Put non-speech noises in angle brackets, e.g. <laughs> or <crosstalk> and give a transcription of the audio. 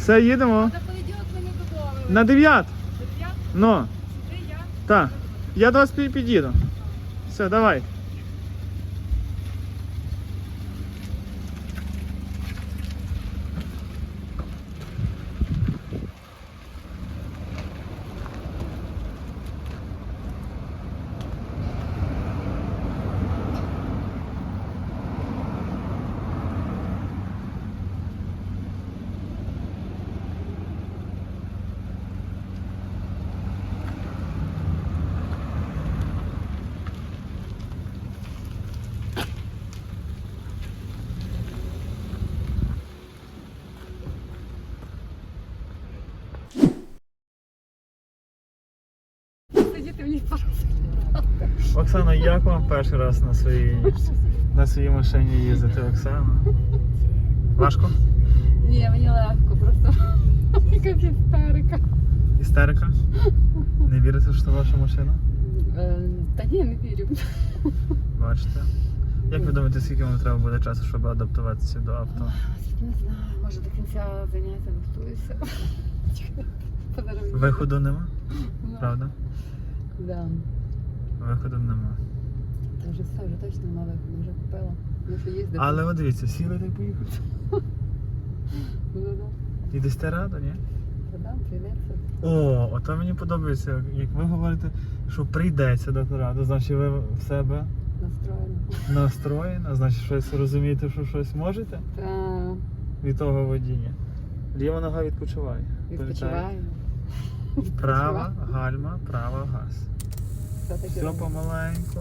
Все, їдемо. На понеділок мені додому. На 9. Я? Ну, Ти я? так. Я до вас пі- під'їду. Все, давай. Сидіти мені Оксана, як вам перший раз на своїй, <laughs> на своїй машині їздити, Оксана? Важко? Ні, мені легко, просто <laughs> якась істерика. Істерика? Не вірите, що це ваша машина? Е, Та ні, не вірю. Бачите? Як ви думаєте, скільки вам треба буде часу, щоб адаптуватися до авто? Не знаю, може до кінця заняття. Подорожую. Виходу нема, Ну, правда? Да. Виходу нема. Та вже все, вже точно нема виходу, вже купила. Ну що їздити. Але от дивіться, сіли та й поїхали. <laughs> Ну, да. І дасте раду, ні? Продам, прийдеться. О, ото мені подобається, як ви говорите, що прийдеться дати раду, значить ви в себе Настроєно. настроєна, значить щось розумієте, що щось можете Та від того водіння. Ліва нога відпочиває. відпочиваю. Права гальма, права газ. Все Все помаленьку.